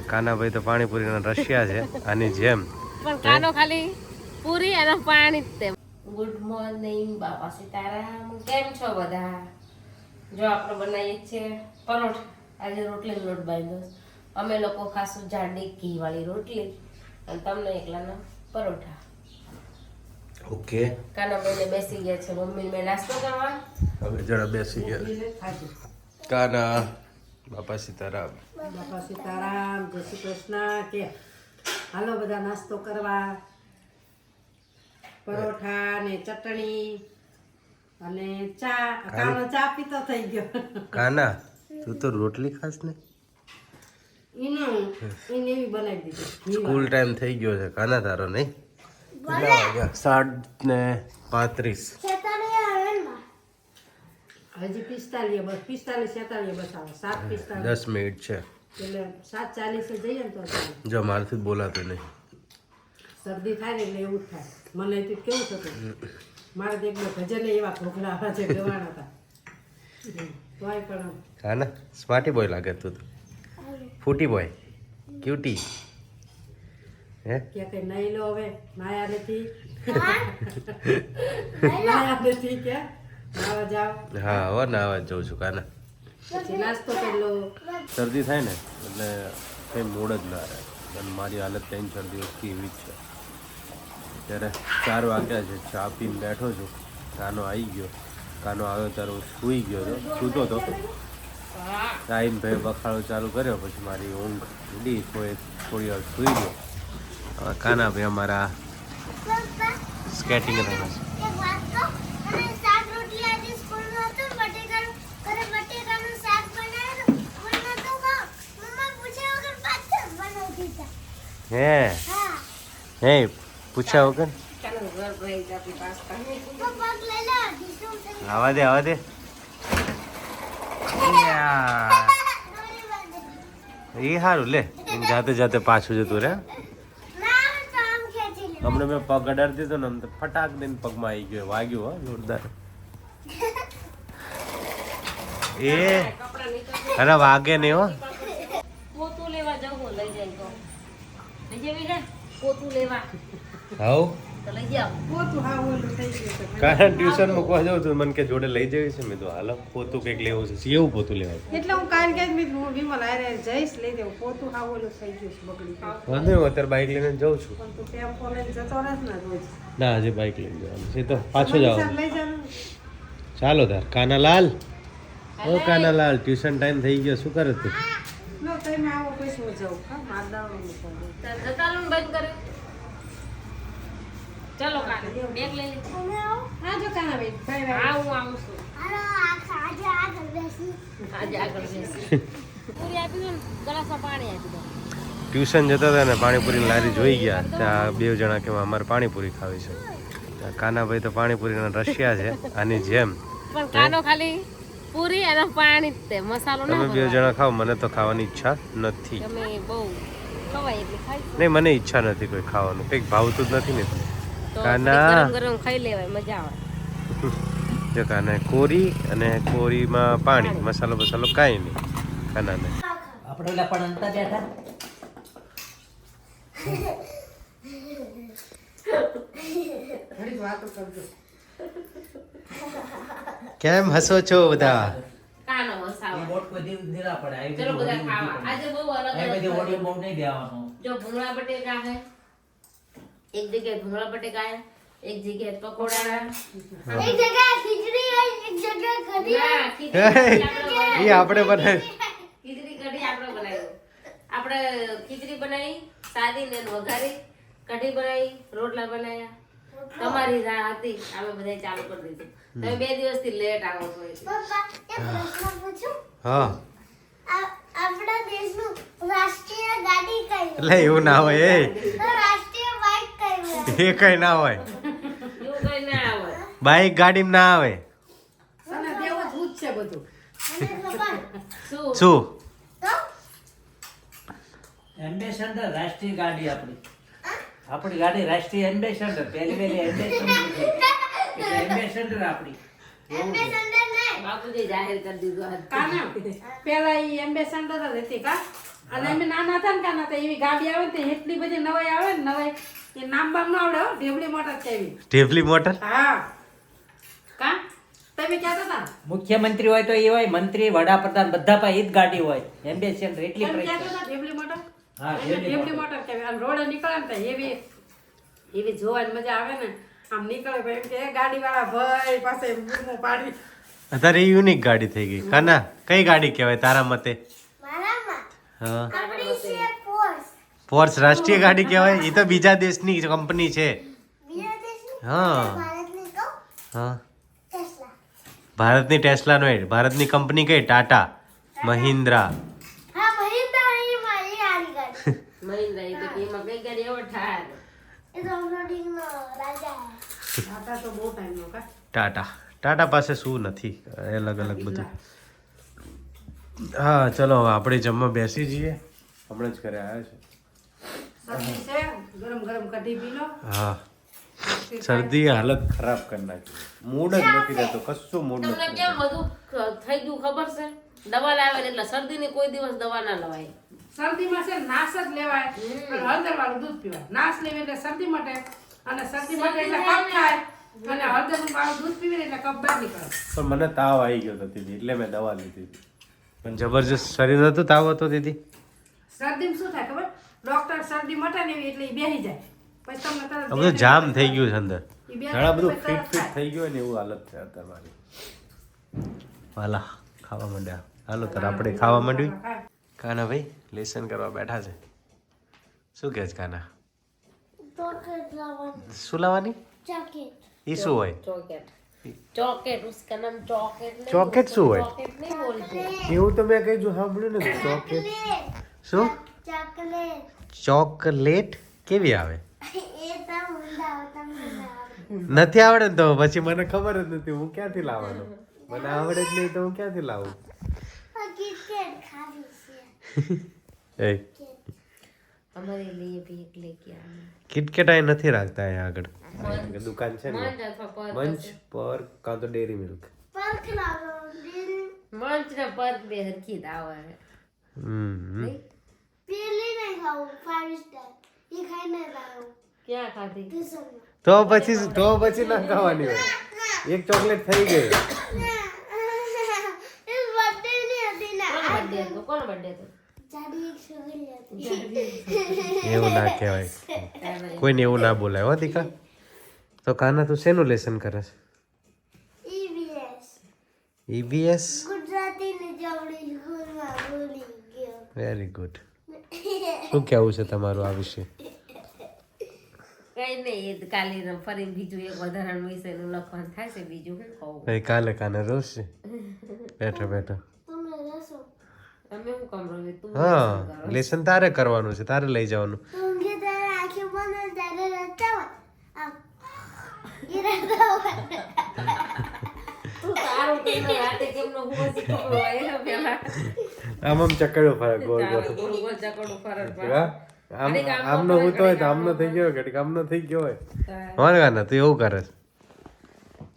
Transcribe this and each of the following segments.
કાનાભાઈ તો પાણીપુરીના રશિયા છે આની જેમ. પણ કાનો ખાલી પૂરી અને પાણી જ તે ગુડ મોર્નિંગ બાપા સીતારામ. કેમ છો બધા? જો આપણે બનાવીએ છીએ પરોઠ. આજે રોટલી લોટ બાંધ્યો અમે લોકો ખાસું જાડી ઘી વાળી રોટલી અને તમને એકલાના પરોઠા. ઓકે. કાનાભાઈને બેસી ગયા છે. મમ્મી મેં નાસ્તો કરવા. હવે જરા બેસી ગયા. કાના. બાપા સીતારામ. બાપા સીતારામ જય શ્રી કૃષ્ણ કે હાલો બધા નાસ્તો કરવા. પરોઠા ને ચટણી અને ચા. કાનો ચા પીતો થઈ ગયો. કાના? તું તો રોટલી ખાસ ને? સ્કૂલ ટાઈમ થઈ ગયો છે. કાના તારો નહીં? સાત ને પાંત્રીસ. હજી પિસ્તાલીસ બસ પિસ્તાલીસ છેતાલીસ બસ આવે. સાત પિસ્તાલીસ. દસ મિનિટ છે. એટલે સાત ચાલીસે જઈએ ને તો જો મારથી બોલાતો નહીં. શરદી થાય ને એટલે એવું જ થાય. મને તો કેવું થતું મારે તો એકદમ ભજન એવા ઘોઘલા આવા છે ગવાના હતા. તોય પણ કાના સ્માર્ટી બોય લાગે તું તો. ફૂટી બોય ક્યુટી હે? કે નહીં લો હવે નાયા નથી. માયા નથી કે? હા હવે ના આવા જઉં છું કાના. શરદી થાય ને એટલે કંઈ મૂડ જ ના રહે. અને મારી હાલત ત્રણ ચાર દિવસથી એવી જ છે. ત્યારે ચાર વાગ્યા છે ચા પીને બેઠો છું. કાનો આવી ગયો. કાનો આવ્યો ત્યારે હું સૂઈ ગયો હતો સૂતો હતો ટાઈમ ભાઈ બખાડો ચાલુ કર્યો પછી મારી ઊંઘ ઉડી થોડી થોડી વાર સૂઈ ગયો. હવે કાના ભાઈ અમારા સ્કેટિંગ રમે છે એક વાત કહું? અને શાક રોટલી આજે સ્કૂલમાં હતું ને બટેકાનું ઘરે બટેકાનું શાક બનાવેલું. સ્કૂલમાં તો કહું, મમ્મા પૂછ્યા વગર પાછા જ બનાવી દીધા. હે હા. પૂછ્યા વગર આવા દે આવા દે. એ સારું લે જાતે જાતે પાછું જતું રે. હમણાં મેં પગ અડાડી દીધો ને તો ફટાક દઈને પગમાં આવી ગયો, વાગ્યું, હો, જોરદાર એ અરે વાગે નહીં, હો પોતું લેવા જવું લઈ જાય તો લઈ જવી ને પોતું લેવા. હાઉ? તો લઈ જાવ પોતું હા કારણ ટ્યુશન મૂકવા જાઉં છું મને કે જોડે લઈ જવી છે. મેં તો હાલો પોતું કંઈક લેવું છે. એવું પોતું લેવાય. એટલે હું કારણ કે હું વિમલ આરે જઈશ લઈ દેવું પોતું હા થઈ ગયું છે બગડી વાંધો નહીં હું અત્યારે બાઇક લઈને જાઉં છું. પણ તું ટેમ્પો લઈને જતો રહેશ ને રોજ? ના આજે બાઇક લઈને જવાનું છે. તો પાછો જાવ ચાલો તાર કાનાલાલ. ઓ કાનાલાલ ટ્યુશન ટાઈમ થઈ ગયો. શું કરે તું? નો આવો પછી હું જાઉં. હા માર દાવાનું મૂકવા બંધ કર્યું. ચલો કાકા બેગ લઈ લે. તમે આવો? હા જો કાના ભાઈ ભાઈ ભાઈ હા હું આવું છું. આજે આગળ બેસી. આજે આગળ બેસી. પૂરી આપી દો ને પાણી આપી દો. ટ્યુશન જતા હતા ને પાણીપુરીની લારી જોઈ ગયા. ત્યાં બે જણા કે અમારે પાણીપુરી ખાવી છે. કાનાભાઈ તો પાણીપુરીના રશિયા છે આની જેમ. પણ કાનો ખાલી પૂરી અને પાણી જ તે મસાલો ના તમે બે જણા ખાઓ મને તો ખાવાની ઈચ્છા નથી. તમે બહુ ખવાય એટલે ખાઈ નહીં મને ઈચ્છા નથી કોઈ ખાવાનું કંઈક ભાવતું જ નથી ને. તો કાના. ગરમ ગરમ ખાઈ લેવાય મજા આવે. જો કાના કોરી અને કોરીમાં પાણી મસાલો મસાલો કાંઈ નહીં કાનાને. આપણે ઓલા પણ અંતા બેઠા. ઘડીક વાતો કરજો. કેમ હસો છો બધા? એક જગ્યાએ ભૂંગળા બટેકા એક જગ્યાએ પકોડા એક જગ્યાએ ખીચડી હોય, એક જગ્યાએ કઢી એ આપણે બનાવી. ખીચડી કઢી આપણે બનાવ્યું આપણે ખીચડી બનાવી સાદી ને વઘારી કઢી બનાવી રોટલા બનાવ્યા. તમારી રાહ હતી. અમે બધા ચાલુ કરી દીધું. તમે બે દિવસથી લેટ આવો છો એટલે. પપ્પા, એક પ્રશ્ન પૂછું? હા. આપણા દેશનું રાષ્ટ્રીય ગાડી કઈ એટલે એવું ના હોય એ. રાષ્ટ્રીય બાઇક કઈ હોય? એ કઈ ના હોય. એવું કઈ ના આવે બાઈક ગાડીમાં ના આવે. અને દેવું ભૂત છે બધું. શું? શું? એમ્બેસેડર રાષ્ટ્રીય ગાડી આપણી. આપણી ગાડી રાષ્ટ્રીય એમ્બેસેડર પહેલી પહેલી એમ્બેસેડર એમ્બેસેડર આપણી. બાપુજી જાહેર કરી દીધું કાના? પેલા ઈ એમ્બેસેડર જ હતી કા? અને અમે નાના હતા ને કાના હતા એવી ગાડી આવે ને એટલી બધી નવાઈ આવે ને નવાઈ. એ નામ બામ ન આવડે હો ઢેબલી મોટર છે એવી. મોટર? હા. કા? તમે કહેતા હતા મુખ્યમંત્રી હોય તો એ હોય મંત્રી વડાપ્રધાન બધા પાસે એ જ ગાડી હોય. એમ્બેસેડર એટલી ઢેબલી મોટર ઢેબલી મોટર. કહેવાય રોડે નીકળે ને એવી એવી જોવાની મજા આવે ને. આમ નીકળે ભાઈ એમ કે ગાડી વાળા ભાઈ પાસે બૂમો પાડી. અત્યારે યુનિક ગાડી થઈ ગઈ. કાના કઈ ગાડી કહેવાય તારા મતે? મારામાં? હા. આપણી છે પોર્સ ફોર્સ રાષ્ટ્રીય ગાડી કહેવાય? એ તો બીજા દેશની કંપની છે. બીજા દેશની? હા. ભારતની કહું હા. ભારતની ટેસ્લા નો ભારતની કંપની કઈ? ટાટા મહિન્દ્રા હા મહિન્દ્રા એ મારી આરી તો એમાં ગાડી એવો ઠાર. ટાટા. ટાટા પાસે શું નથી. અલગ અલગ બધું. હા ચલો હવે આપણે જમવા બેસી જઈએ. હમણાં જ ઘરે આવ્યા છે. શરદી છે? ગરમ ગરમ કઢી પી લો. હા. શરદી હાલત ખરાબ કરી નાખી. મૂડ જ નથી રહેતો. કશું મૂડ નથી કેમ બધું ખ- થઈ ગયું ખબર છે? દવા લાવે ને એટલે શરદીની કોઈ દિવસ દવા ના લવાય. શરદીમાં છે નાશ જ લેવાય. અને હળદર વાળું દૂધ પીવાય. નાશ લેવી એટલે શરદી માટે. અને શરદી માટે એટલે કફ થાય. અને હળદર વાળું દૂધ પીવે ને એટલે કફ બહાર નીકળે. પણ મને તાવ આવી ગયો હતો દીદી એટલે મેં દવા લીધી પણ જબરજસ્ત શરીર હતું તાવ હતો દીદી? શરદીમાં શું થાય ખબર? ડોક્ટર શરદી મટે ને એવી એટલે એ બેસી જાય. પછી તમને તરત આ જામ થઈ ગયું છે અંદર. ઘણા બધું ફિટ ફિટ થઈ ગયું ને એવું હાલત છે અત્યારે મારી વાલા ખાવા માંડ્યા. હાલો તાર આપણે ખાવા માંડવી કાના ભાઈ લેસન કરવા બેઠા છે. શું કહે છે કાના? શું લાવવાની? એ શું હોય? ચોકેટ શું હોય? એવું તો મેં કઈ સાંભળ્યું નથી. ચોકેટ શું? ચોકલેટ કેવી આવે? નથી આવડે તો પછી મને ખબર જ નથી હું ક્યાંથી લાવવાનું? મને આવડે જ નહીં તો હું ક્યાંથી લાવું? એ हमारे लिए भी एक लेके आना કિટકેટ અહીં નથી રાખતા અહીંયા આગળ દુકાન છે ને મંચ અથવા પર મંચ પર કાં તો ડેરી મિલ્ક પંખ લાવો દિલ મંચ ને પર બે હરખી જ આવે હમ પેલી નહીં ખાવું ફાઈવ સ્ટાર એ ખાઈને લાવો ક્યાં ખાધી ટ્યુશનમાં તો પછી તો પછી ના ખાવાની હોય એક ચોકલેટ થઈ ગઈ બર્થડે હતો કોનો બર્થડે હતો? જાડી એક છોકરી હતી એવું ના કહેવાય. કોઈને એવું ના બોલાય હો દીકા. તો કાના તું શેનું લેસન કરે છે? EVS ઈવીએસ ગુજરાતી ની જવડી સ્કૂલમાં ભૂલી ગયો. વેરી ગુડ શું કહેવું છે તમારું આ વિશે? કઈ નહીં એ કાલે ફરી ફરીને બીજું એક વધારાનું વિષયનું લખવાનું થાય છે બીજું કાલે કાને રોજ છે બેઠો બેઠો તમને જશો તમે શું કામ રહ્યું તું હા લેસન તારે કરવાનું છે તારે લઈ જવાનું. આમ. આમ ફરક ગોળ ગોળ. ચકડું ફરક હા? આમ આમનો હું તો હોય તો આમનો થઈ ગયો ઘડીક આમનો થઈ ગયો હોય. મારે કાના તું એવું કરે.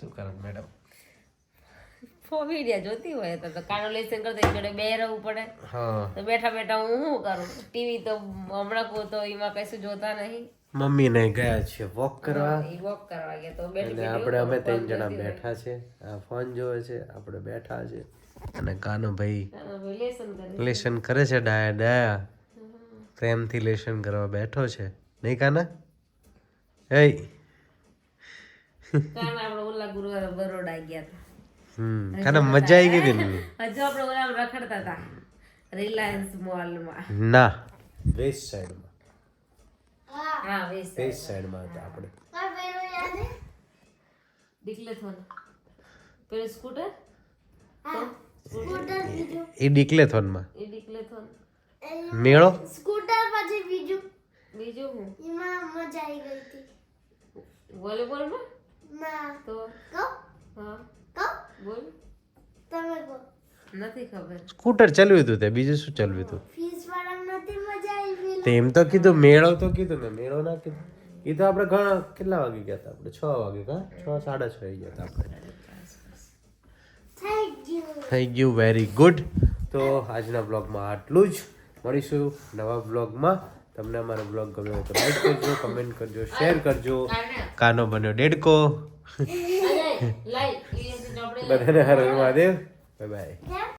શું કરે મેડમ? વિડિયા જોતી હોય તો તો કાનો લેસન કરતા જોડે બે રહેવું પડે. હા. તો બેઠા બેઠા હું શું કરું? ટીવી તો હમણાં કહું તો એમાં કશું જોતા નહીં. મમ્મી ને ગયા છે વોક કરવા. વોક કરવા ગયા તો બેઠી આપણે અમે ત્રણ જણા બેઠા છે. આ ફોન જોવે છે આપણે બેઠા છે. અને કાનો ભાઈ લેસન કરે છે. ડાયા ડાયા. પ્રેમથી લેસન કરવા બેઠો છે. નહીં કાના? એ કાના આપણે ઓલા ગુરુવારે બરોડા ગયા હતા. હમ કાના મજા આવી ગઈ હતી. હજુ આપણે ઓલા રખડતા હતા. રિલાયન્સ મોલમાં ના. વેસ્ટ સાઈડમાં હા વેસ્ટ વેસ્ટ સાઈડમાં હતા આપણે. આ પેલું યાદ છે ડિક્લેથોન થોન પેલું સ્કૂટર હા સ્કૂટર બીજું. એ ડિક્લેથોનમાં એ ડિક્લેથોન મેળો? સ્કૂટર પછી બીજું. બીજું હું? એમાં મજા આવી ગઈ હતી. વોલીબોલમાં ના. તો? કહો. હા. બોલ. તમે કહો નથી ખબર. સ્કૂટર ચલાવ્યું હતું તે બીજું શું ચલાવ્યું હતું? ફીસ વાળા નથી મજા આવી તે એમ તો કીધું મેળો તો કીધું ને મેળો ના કીધું. એ તો આપણે ઘણા કેટલા વાગે ગયા હતા આપણે? છ વાગે કા? છ સાડા છ વાગે ગયા હતા આપણે. થેન્ક યુ થઈ ગયું વેરી ગુડ તો આજના બ્લોગમાં આટલું જ. મળીશું નવા બ્લોગમાં તમને અમારો બ્લોગ ગમ્યો હોય તો લાઈક કરજો કમેન્ટ કરજો શેર કરજો. કાનો બન્યો ડેડકો. લાઈ બધાને હર હર મહાદેવ બાય બાય